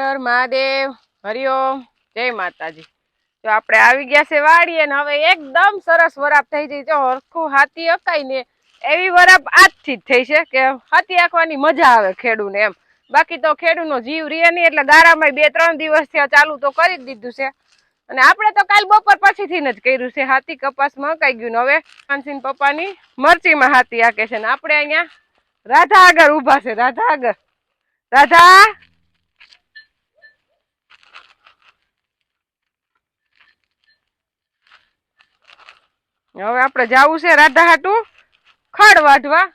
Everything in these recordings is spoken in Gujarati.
મહાદેવ, હરિઓમ, જય માતાજી. જો આપણે આવી ગયા છે વાડીએ ને હવે એકદમ સરસ વરાપ થઈ જઈ. જો હરખું હાથી અકાય ને એવી વરાપ આજથી જ થઈ છે કે હાથી આંકવાની મજા આવે ખેડૂને એમ. બાકી તો ખેડૂનો જીવ રહે નહીં એટલે ગારામાં બે, ત્રણ દિવસ થયા ચાલુ તો કરી જ દીધું છે. અને આપણે તો કાલ બપોર પછીથી જ કર્યું છે. હાથી કપાસમાં અકાઈ ગયું હવે માનસીન પપ્પાની મરચીમાં હાથી આંકે છે ને આપણે અહીંયા રાધા આગળ ઊભા છે. રાધા આગળ. રાધા! હવે આપણે જવું છે રાધા હાટું ખડ વાઢવા.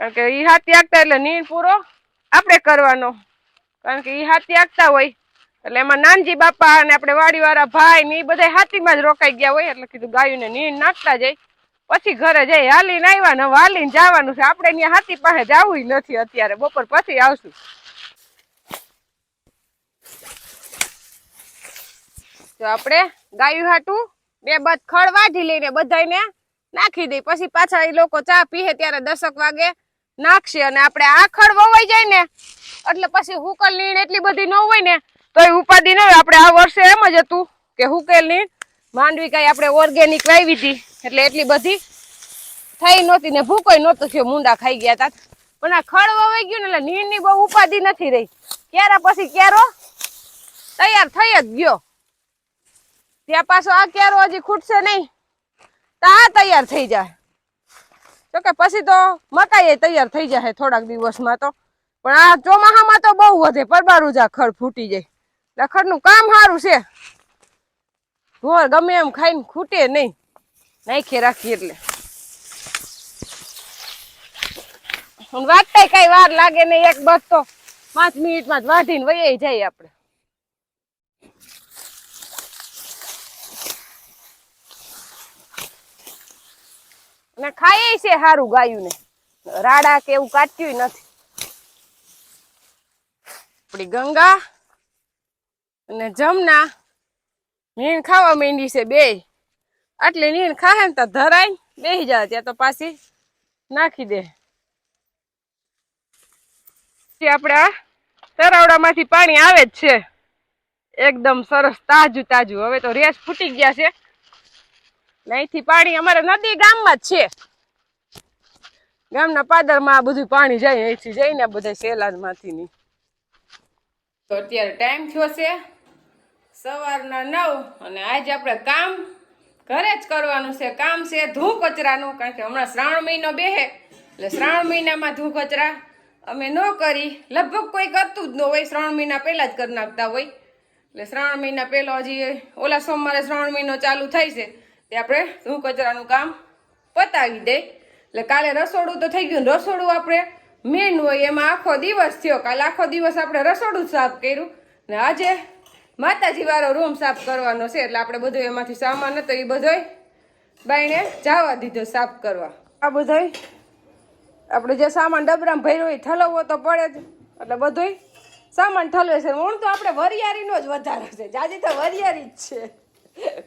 કારણ કે ઈ હાથી આગતા એટલે નીર પૂરો આપણે કરવાનો. કારણ કે ઈ હાથી આગતા હોય. એટલે એમાં નાનજી બાપા અને આપણે વાડીવાળા ભાઈ ને એ બધા હાથીમાં જ રોકાઈ ગયા હોય. એટલે કીધું ગાયુંને નીર નાખતા જાય પછી ઘરે જઈ હાલીને આવ્યા ને જવાનું છે. આપણે ત્યાં હાથી પાસે જવું નથી અત્યારે. બપોર પછી આવશું. તો આપણે ગાયું હાટું બે બધ ખળ વાઢી લઈને બધાને નાખી દઈ પછી પાછા એ લોકો ચા પીએ ત્યારે દસક વાગે નાખશે અને આપણે આ ખળ વવાઈ જાય ને, એટલે પછી હુકલ નીણ એટલી બધી ન હોય ને, તો એ ઉપાધિ ન હોય. આપણે આ વર્ષે એમ જ હતું કે હુકેલ નીણ માંડવી કાંઈ આપણે ઓર્ગેનિક વાવી હતી એટલે એટલી બધી થઈ નહોતી ને ભૂકોય નહોતું થયો. મુંડા ખાઈ ગયા તા. પણ આ ખળ વવાઈ ગયું ને એટલે નીણની બહુ ઉપાધિ નથી રહી. ક્યારા પછી ક્યારો તૈયાર થઈ જ ગયો. ત્યાં પાછો આ ક્યારો હજી ખૂટશે નહીં. તો આ તૈયાર થઈ જાય. તો કે પછી તો મકાઈ તૈયાર થઈ જાય થોડાક દિવસમાં તો. પણ આ ચોમાહામાં તો બહુ વધે, પરબારું જા ખડ ફૂટી જાય. એટલે ખડનું કામ સારું છે. ઢોર ગમે એમ ખાઈને ખૂટે નહીં. નાખી રાખીએ એટલે. વાટતા કઈ વાર લાગે નહીં, એક બસ તો પાંચ મિનિટમાં જ વાઢીને વહી જાય આપણે. અને ખાય છે સારું ગાયું ને. રાડા કે એવું કાટ્યું નથી. આપણી ગંગા અને જમના નીણ ખાવા માંડી છે બે. આટલી નીણ ખાહે ને તો ધરાય બેસી જાય ત્યાં તો પાછી નાખી દે. આપણા તરાવડામાંથી પાણી આવે જ છે. એકદમ સરસ તાજું તાજું. હવે તો રેસ ફૂટી ગયા છે. ને અહીંથી પાણી અમારે નદી ગામમાં જ છે. ગામના પાદરમાં આ બધું પાણી જાય, અહીંથી જઈને બધા સેલાદમાંથી ની. તો અત્યારે ટાઈમ થયો છે સવારના નવ અને આજે આપણે કામ ઘરે જ કરવાનું છે. કામ છે ધૂ કચરાનું કારણ કે હમણાં શ્રાવણ મહિનો બેહે એટલે શ્રાવણ મહિનામાં ધૂ કચરા અમે ન કરી. લગભગ કોઈ કરતું જ ન હોય, શ્રાવણ મહિના પહેલા જ કરી નાખતા હોય. એટલે શ્રાવણ મહિના પહેલો હજી ઓલા સોમવારે શ્રાવણ મહિનો ચાલુ થાય છે. તે આપણે ધૂ કચરાનું કામ? પતાવી દે. એટલે કાલે રસોડું તો થઈ ગયું રસોડું આપણે મેન હોય એમાં આખો દિવસ થયો. કાલે આખો દિવસ આપણે રસોડું સાફ કર્યું. ને આજે માતાજી વાળો રૂમ સાફ કરવાનો છે. એટલે આપણે બધું એમાંથી સામાન હતો એ બધોય બાઈને જવા દીધો સાફ કરવા. આ બધોય આપણે જે સામાન ડબરામાં ભર્યો હોય ઠલવવો તો પડે જ. એટલે બધુંય સામાન ઠલવે છે. ઊણ તો આપણે વરિયાળીનો જ વધારો છે. જાજી તો વરિયાળી જ છે.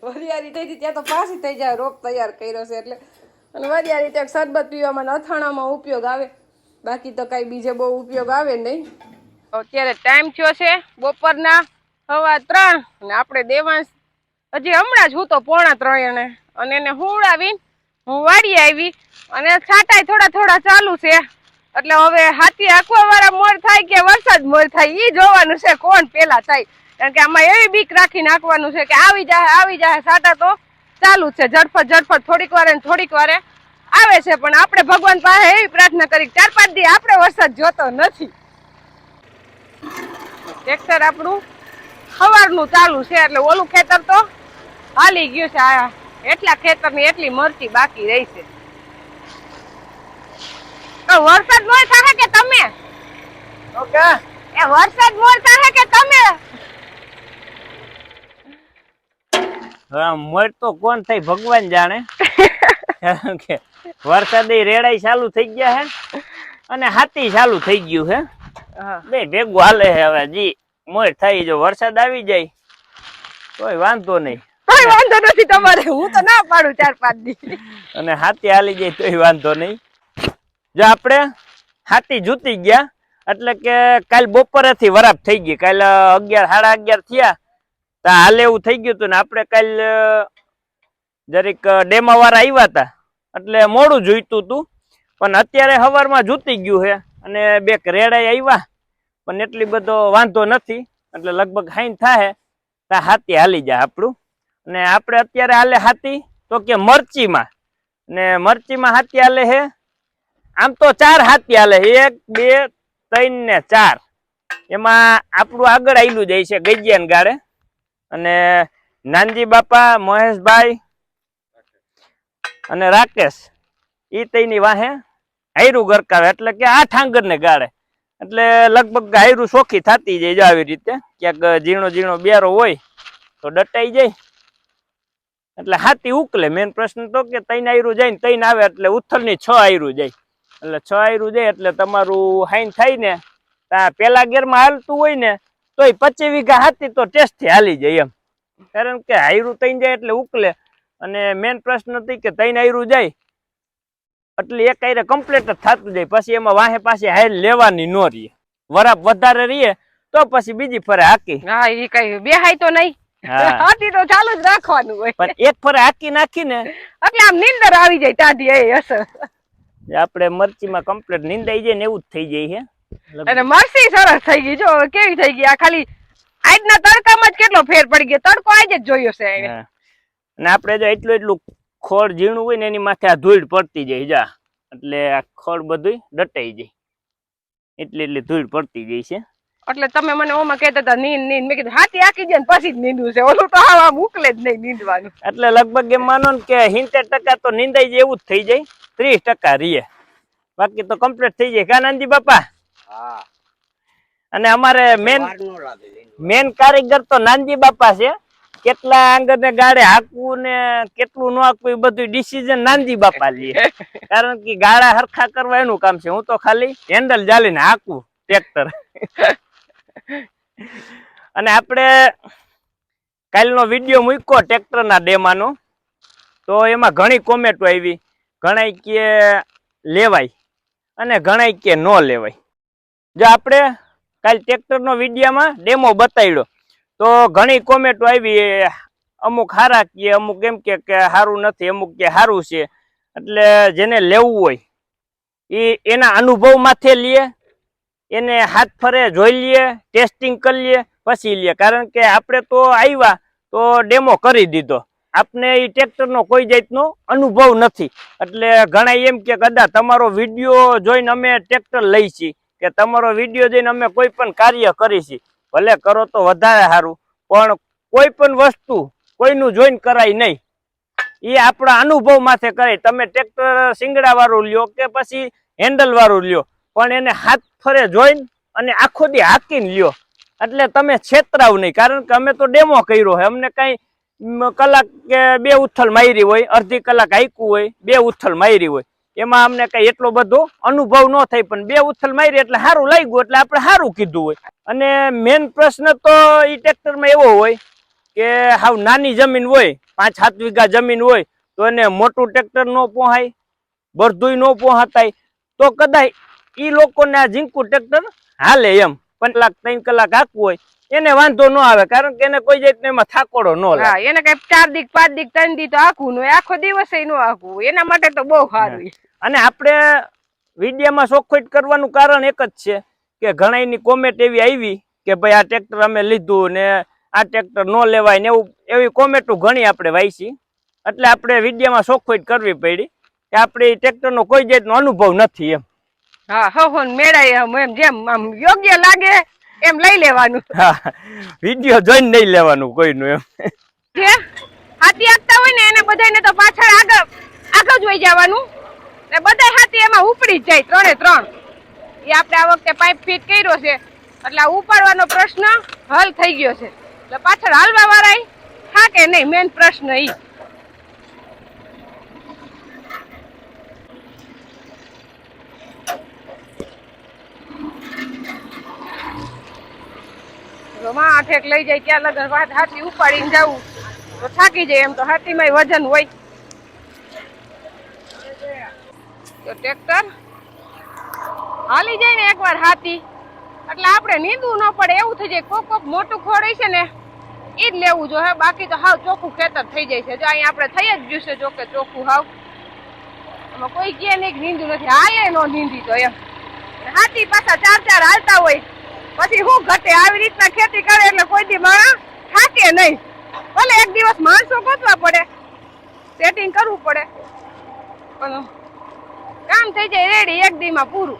વરિયાળી થઈ હતી ત્યાં તો પાછી થઈ જાય, રોપ તૈયાર કર્યો છે એટલે. અને વરિયાળી ત્યાં શરબત પીવામાં અથાણામાં ઉપયોગ આવે. બાકી તો કાંઈ બીજે બહુ ઉપયોગ આવે નહીં. અત્યારે ટાઈમ થયો છે બપોરના સવા ત્રણ. અને આપણે દેવાંશ, હજી હમણાં જ હું તો પોણા ત્રણે અને એને હુંડાવીને હું વાડી આવી. અને છાંટાય થોડા થોડા ચાલુ છે. એટલે હવે હાથી આખવા વાળા મોર થાય કે વરસાદ મોર થાય એ જોવાનું છે કોણ પેલા થાય. કારણ કે આમાં એવી બીક રાખી નાખવાનું છે કે આવી જાય આવી જાય સાટા તો ચાલુ છે ઝડફટ ઝડફટ થોડીક વારે થોડીક વારે આવે છે પણ આપણે ભગવાન પાસે એવી પ્રાર્થના કરી ચાર પાંચ દી આપણે વરસાદ જોતો નથી. ટ્રેક્ટર આપણું સવારનું ચાલુ છે એટલે ઓલું ખેતર તો હાલી ગયું છે આ એટલા ખેતરની એટલી મરચી બાકી રહી છે. તો વરસાદ મોર થાય કે તમે? ઓકે. એ વરસાદ મોર થાય કે તમે? હવે મોર તો કોણ થઈ ભગવાન જાણે? કારણ કે વરસાદી રેડાઈ ચાલુ થઈ ગયા હે અને હાથી ચાલુ થઈ ગયું હે. બે ભેગું હાલે હે હવે જી મોર થઈ જો વરસાદ આવી જાય કોઈ વાંધો નહીં. કોઈ વાંધો નથી તમારે હું તો ના પાડું ચાર પાંચ દી. અને હાથી હાલી જાય તોય વાંધો નહીં. જો આપણે હાથી જૂતી ગયા એટલે કે કાલ બપોરેથી વરાપ થઈ ગઈ કાલ અગિયાર સાડા અગિયાર થયા તો હાલે એવું થઈ ગયું હતું ને આપણે કાલ જરીક ડેમા વાળા આવ્યા હતા એટલે મોડું જોઈતું હતું પણ અત્યારે સવારમાં જૂતી ગયું છે અને બે રેડાઈ આવ્યા પણ એટલી બધો વાંધો નથી, એટલે લગભગ હાઈન થાય તો હાથી હાલી જાય આપણું. અને આપણે અત્યારે હાલે હાથી, તો કે મરચીમાં. ને મરચીમાં હાથી હાલે છે આમ તો ચાર હાથી હાલે એક, બે ત્રણ ને ચાર. એમાં આપણું આગળ આવેલું જાય છે ગજિયાન ગાળે. અને નાનજી બાપા, મહેશભાઈ અને રાકેશ, ઈ તઈની વાહે હાયરું ગરકાવે. એટલે કે આઠ આંગર ને ગાળે. એટલે લગભગ હાયરું સોખી થતી જાય જો આવી રીતે. ક્યાંક ઝીણો ઝીણો બેરો હોય તો ડટાઈ જાય. એટલે હાથી ઉકલે. મેન પ્રશ્ન તો કે તૈન આયરું જાય ને તૈન આવે એટલે ઉથલની છ આયરું જાય. એટલે છ આયરું જાય એટલે તમારું હાઈન થાય ને ત્યાં પેલા ગેરમાં હાલતું હોય ને તોય પચીસ વીઘા હતી તો ટેસ્ટથી હાલી જાય એમ. કારણ કે હાયરું તઈ જાય એટલે ઉકલે. અને મેન પ્રશ્ન હતી કે તઈને હાયરું જાય? એટલે એક આયરે કમ્પ્લીટ જ થતું જાય. પછી એમાં વાહે પાછી હાયર લેવાની નો રહીએ વરાપ વધારે રહીએ તો પછી બીજી ફરે હાકી. હા એ કઈ બેહાય તો નહીં. હાથી તો ચાલુ જ રાખવાનું હોય. પણ એક ફરે હાકી નાખીને. એટલે આમ નીંદર આવી જાય ત્યાંથી એ અસર આપણે મરચીમાં કમ્પ્લીટ નીંદાઈ જાય ને એવું જ થઈ જાય છે. અને મરસી સરસ થઈ ગઈ. જો હવે કેવી થઈ ગઈ? આ ખાલી આજના તડકામાં જ કેટલો ફેર પડી ગયો? તડકો આજે જ જોયો છે. અને આપણે જો એટલું એટલું ખોળ ઝીણું હોય ને એની માથે આ ધૂળ પડતી જાય જા. એટલે આ ખોળ બધું દટાઈ જાય. એટલી એટલી ધૂળ પડતી જાય છે. એટલે તમે મને ઓમાં કહેતા હતા નીંદ નીંદ. મેં કીધું હાથી આકી જાય પછી જ નીંદવું છે. ઓલું તો હાવ આમ જ નહીં નીંદવાનું. એટલે લગભગ એમ માનો ને કે સિત્તેર ટકા તો નીંદાઈ જાય એવું જ થઈ જાય. ત્રીસ ટકા રીએ. બાકી તો કમ્પ્લીટ થઈ જાય. કાનંદી બાપા? અને અમારે મેન. મેન કારીગર તો નાનજી બાપા છે. કેટલા આંગર ને ગાડે હાકવું ને કેટલું ન હાકવું એ બધું ડિસિઝન નાનજી બાપા લે. કારણ કે ગાળા હરખા કરવા એનું કામ છે. હું તો ખાલી હેન્ડલ જાલીને હાકવું ટ્રેક્ટર અને આપણે કાલનો વીડિયો મૂક્યો ટ્રેક્ટરના ડેમાનો. તો એમાં ઘણી કોમેન્ટો આવી. ઘણા કે લેવાય અને ઘણા કે ન લેવાય. જો આપણે કાલ ટ્રેક્ટરનો વિડીયામાં ડેમો બતાવ્યો. તો ઘણી કોમેન્ટો આવી અમુક હારા કે અમુક એમ કે સારું નથી, અમુક કે સારું છે. એટલે જેને લેવું હોય, એ એના અનુભવ માથે લઈએ, એને હાથ ફરે જોઈ લઈએ ટેસ્ટિંગ કરી લઈએ, પછી લઈએ. કારણ કે આપણે તો આવ્યા તો ડેમો કરી દીધો. આપને એ ટ્રેક્ટરનો કોઈ જાતનો અનુભવ નથી. એટલે ઘણા એમ કે કદાચ તમારો વીડિયો જોઈને અમે ટ્રેક્ટર લઈ છીએ. કે તમારો વીડિયો જોઈને અમે કોઈ પણ કાર્ય કરીશી. ભલે કરો તો વધારે સારું પણ કોઈ પણ વસ્તુ કોઈનું જોઈન કરાય નહીં. એ આપણા અનુભવ માથે કરાય તમે ટ્રેક્ટર સિંગડા વાળું લ્યો કે પછી હેન્ડલ વાળું લ્યો, પણ એને હાથ ફરે જોઈન અને આખો દી હાકીને લ્યો. એટલે તમે છેતરાવ નહીં, કારણ કે અમે તો ડેમો કર્યો હોય અમને કાંઈ કલાક કે બે ઉથલ મારી હોય, અડધી કલાક હાઈકું હોય, બે ઉથલ મારી હોય. એમાં અમને કઈ એટલો બધો અનુભવ ન થાય પણ બે ઉથલ મારી એટલે સારું લાગ્યું એટલે આપણે સારું કીધું હોય. અને મેન પ્રશ્ન તો એ ટ્રેક્ટરમાં એવો હોય કે હાવ નાની જમીન હોય પાંચ સાત વીઘા જમીન હોય તો એને મોટું ટ્રેક્ટર ન પહોંચાય બરધુય ન પોહાતાય. તો કદાચ ઈ લોકોને આ ઝીંકું ટ્રેક્ટર હાલે એમ કલાક ત્રણ કલાક હાકવું હોય એને વાંધો ન આવે કારણ કે એને કોઈ જાતનો એમાં થાકોડો ન લાગે. એને કઈ ચાર દીક પાંચ દીક ત્રણ દી તો આખું નો આખો દિવસે નો આખું એના માટે તો બહુ સારું અને આપણે વિડીયામાં ચોખ્ખોટ કરવાનું કારણ એક જ છે કે ઘણાની કોમેન્ટ એવી આવી કે ભાઈ આ ટ્રેક્ટર અમે લીધું ને આ ટ્રેક્ટર ન લેવાય ને એવું એવી કોમેન્ટો ઘણી આપણે વાંચી એટલે આપણે વિડીયામાં ચોખ્ખોટ કરવી પડી કે આપણે ટ્રેક્ટરનો કોઈ જાતનો અનુભવ નથી એમ. હા હો મેળાય એમ જેમ આમ યોગ્ય લાગે એમ લઈ લેવાનું. હા વીડિયો જોઈને નહીં લેવાનું કોઈનું એમ. જે હાથી આપતા હોય ને એને બધાને તો પાછળ આગળ આગળ જ વહી જવાનું. ને બધા હાથી એમાં ઉપડી જ જાય ત્રણે ત્રણ. એ આપણે આ વખતે પાઇપ ફિટ કર્યો છે. એટલે આ ઉપાડવાનો પ્રશ્ન હલ થઈ ગયો છે. એટલે પાછળ હાલવા વાળા હા કે નહીં? મેન પ્રશ્ન એ આઠેક લઈ જાય ત્યાં લગન હાથી ઉપાડીને જવું તો થાકી જાય એમ તો હાથીમાં વજન હોય. તો ટ્રેક્ટર હાલી જાય ને એકવાર હાથી. એટલે આપણે નીંદવું ન પડે, એવું થઈ જાય. કોક કોક મોટું ખોડે છે ને એ જ લેવું જોઈએ બાકી તો હાવ ચોખ્ખું ખેતર થઈ જાય છે. જો અહીંયા આપણે થઈ જ ગયું છે જોકે ચોખ્ખું હાવ. એમાં કોઈ કે નહીં નીંદું નથી. હાલે નો નીંદી તો એમ. હાથી પાછા ચાર ચાર હાલતા હોય. પછી શું ઘટે? આવી રીતના ખેતી કરે એટલે કોઈ દી માણસ થાકે નહીં. ભલે એક દિવસ માણસો ગોતવા પડે. સેટિંગ કરવું પડે. પણ કામ થઈ જાય રેડી એક દીમાં પૂરું.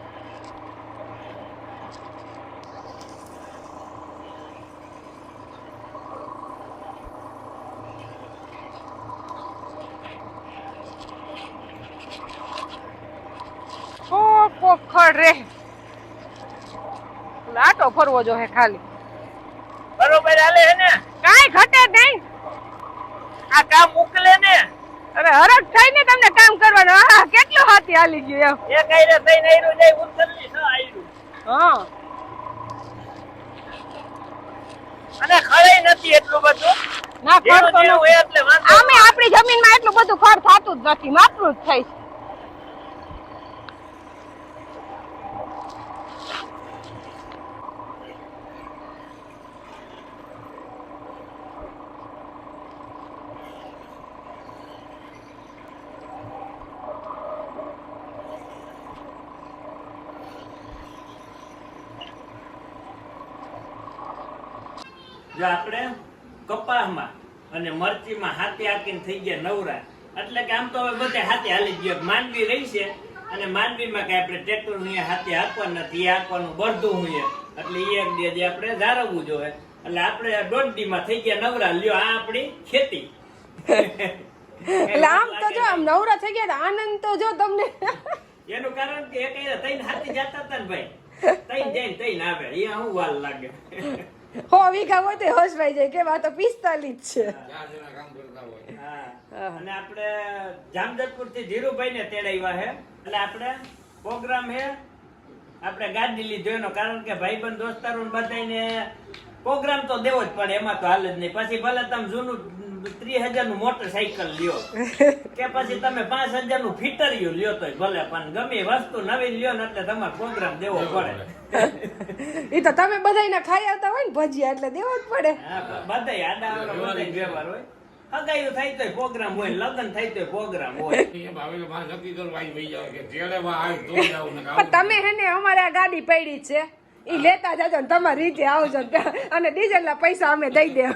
કોક કોક ખડ રે. લાટો ફરવો જો હે ખાલી. બરોબર હાલે હે ને? કાંઈ ઘટે નહીં. આ કામ મોકલે ને અરે હરખ થાય ને તમને કામ કરવાનું આહા હાથી હાલી ગયું એમ. એ કઈ રે થઈને આયરું જાય ઉત્તરની છ આયરું હા. અને ખરાઈ નથી એટલું બધું? ના તો ન- હોય એટલે આમે આપણી જમીનમાં એટલું બધું ખડ થતું જ નથી માપનું જ થાય છે જો આપણે કપાસમાં અને મરચીમાં હાથે હાકીને થઈ ગયા નવરા એટલે કે આમ તો હવે બધે હાથે હાલી ગયો. માંડવી રહી છે અને માનવીમાં કઈ આપણે ટ્રેક્ટરનું હાથે હાંકવાનું નથી એ હાંકવાનું બળદું હોય એટલે એ એક દે આપણે જાળવવું જોઈએ. એટલે આપણે દોઢ દીમાં થઈ ગયા નવરા. લ્યો આ આપણી ખેતી. એટલે આમ તો જો આમ નવરા થઈ ગયા આનંદ તો જો તમને. એનું કારણ કે એક તઈને હાથી જતા હતા ને ભાઈ. તઈને જઈને તઈને આવે. એ હું વાલ લાગે. હો વીઘા હોય તો હોશવાઈ જાય કે વાત તો પિસ્તાલીસ છે. હા. અને આપણે જામજતપુરથી ધીરુભાઈ ને તેડાવ્યા હે. એટલે આપણે પ્રોગ્રામ હે આપણે ગાડી લીધો એનો કારણ કે ભાઈબંધ દોસ્તારો બધાને પ્રોગ્રામ તો દેવો જ પડે એમાં તો હાલ જ નહીં. પછી ભલે તમે જૂનું ત્રીસ હજારનું મોટરસાયકલ લ્યો. કે પછી તમે પાંચ હજારનું ફિટરિયું લ્યો તો ભલે પણ ગમે વસ્તુ નવી લ્યો ને એટલે તમારે પ્રોગ્રામ દેવો પડે. એ તો તમે બધાયના ખાઈ આવતા હોય ને ભજીયા એટલે દેવો જ પડે. બધા આડા વ્યવહાર હોય. હગાયું થાય તોય પ્રોગ્રામ હોય લગ્ન થાય તોય પ્રોગ્રામ હોય. પણ તમે હે ને અમારે આ ગાડી પડી છે. ઈ લેતા જજો ને તમારી રીતે આવજો અને ડીઝલ ના પૈસા અમે દઈ દેવ.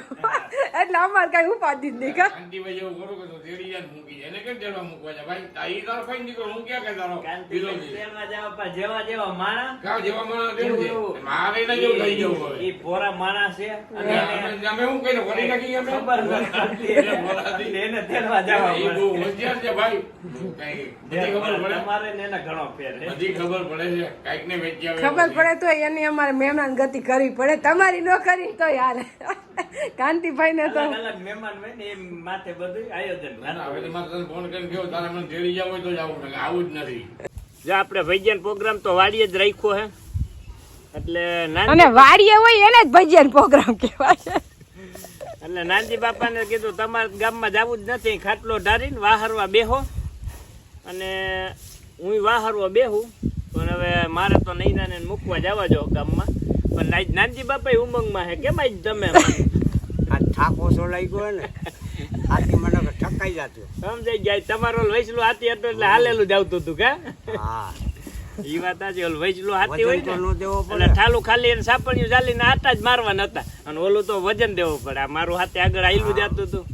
એટલે અમારે કઈ ઉપાધિ જ નહીં ખબર પડે. તો ને એને એની અમારે મહેમાન ગતિ કરવી પડે. તમારી ન કરી તો યાર. કાંતિભાઈ ને તો અલગ અલગ મહેમાન ને માથે બધું આયોજન હવે તો મારે તને ફોન કરીને કહ્યું તારે મને તેડી જાવ તો જ આવું જ નથી. જો આપણે ભજન પ્રોગ્રામ તો વાડીએ જ રાખ્યો હે. એટલે અને વાડીએ હોય એને જ ભજન પ્રોગ્રામ કહેવાય. એટલે નાનજી બાપાને કીધું તમારા ગામમાં જવું જ નથી ખાટલો ઢારીને વાહરવા બેહો. અને હું વાહરવા બેહું. પણ હવે મારે તો નૈનાને મૂકવા જવા જો ગામમાં. પણ આજ નાનજી બાપા ઉમંગમાં હે કેમ આજ તમે આ થાકો સો લઈ ગયો ને આથી મને ઠકાઈ જતું. સમજાઈ ગયા તમારો વૈસલો હાથી હતું એટલે હાલેલું જ આવતું હતું કે? હા. ઈ વાત આજે ઓલું વૈસલું હાથી હોય તો ને દેવો એટલે ઠાલું ખાલી એને સાપણિયું ચાલીને આટા જ મારવાના હતા. અને ઓલું તો વજન દેવું પડે આ મારું હાથે આગળ આયલું જતું હતું.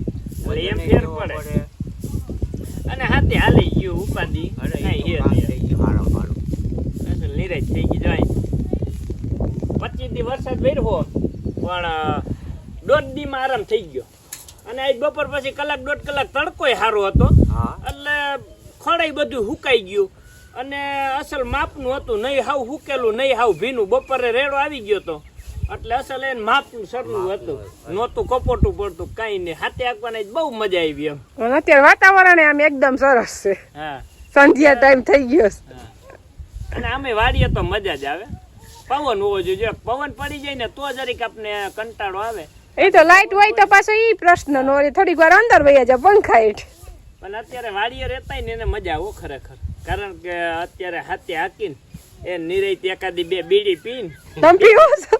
એમ ફેર પડે. અને હાથે હાલી ગયું ઉપાધિ. કાંઈ એ હે તો કામ નહીં. થઈ ગયું મારો મારું અસલ નિરાશ થઈ ગઈ જાય. પચીસ દી વરસાદ વેરવો પણ દોઢ દી માં આરામ થઈ ગયો. અને આજ બપોર પછી કલાક દોઢ કલાક તડકોય સારો હતો. એટલે ખોડાઈ બધું હુકાઈ ગયું. અને અસલ માપનું હતું નહીં હાવ હુકેલું નહીં હાવ ભીનું. બપોરે રેડો આવી ગયો હતો એટલે અસલ એને માપનું સરનું હતું. નહોતું કપોટું પડતું કઈ નહીં. હાથે આપવાની બહુ મજા આવી એમ. અત્યારે વાતાવરણ આમ એકદમ સરસ છે. હા. સંધ્યા ટાઈમ થઈ ગયો છે. અને આમે વાડીએ તો મજા જ આવે. પવન હોવો જોઈએ. જો પવન પડી જાય ને તો જરીક આપને કંટાળો આવે. એ તો લાઈટ હોય તો પાછો ઈ પ્રશ્ન નો રે થોડીક વાર અંદર વયા જાય પંખા હેઠ પણ અત્યારે વાડીએ રહેતા ને એને મજા આવો ખરેખર. કારણ કે અત્યારે હાથે હાકીને એ નિરઈ એકાદી બે બીડી પીન તમ પીઓ છો?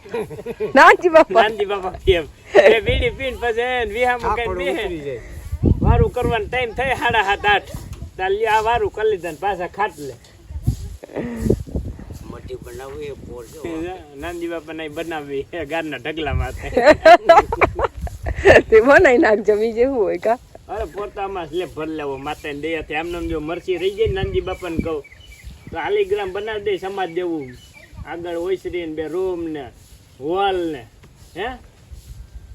નાનજી બાપા. નાનજી બાપા કેમ એ બીડી પીન પછી એને વિહામાં કઈ બેહે. જાય. વારું કરવાનો ટાઈમ થાય સાડા સાત આઠ. તાર લ્યો આ વારું કરી લીધા પાછા ખાટ ખાટલે મટી બનાવવું એ પોર જો નાનજી બાપા ને બનાવી ગારના ઢગલા માથે. તે બનાવી નાખજો બીજું હોય કા? અરે પોતામાં સ્લેબ ભર લેવો માતા ને દયાથી આમને આમ જો મરસી રહી જાય નાનજી બાપાને કહું તો આલીગ્રામ બનાવી દે સમાજ દેવું. આગળ ઓઈસરી ને બે રૂમ ને હોલ ને હે?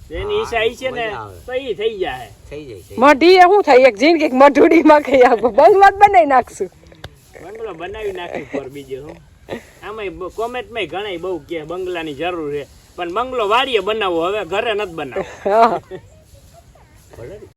એની ઈચ્છા ઈ છે ને તો ઈ થઈ જાય. થઈ જાય મઢી એ શું થાય? એક જિંદગી મઢુડીમાં કઈ આખો બંગલો બનાવી નાખશું. બંગલો બનાવી નાખી પર બીજું હું. આમાં કોમેન્ટમાં ઘણા બહુ કે બંગલાની જરૂર છે. પણ બંગલો વાડીએ બનાવો હવે ઘરે નથી બનાવો. હા. ભલે ને.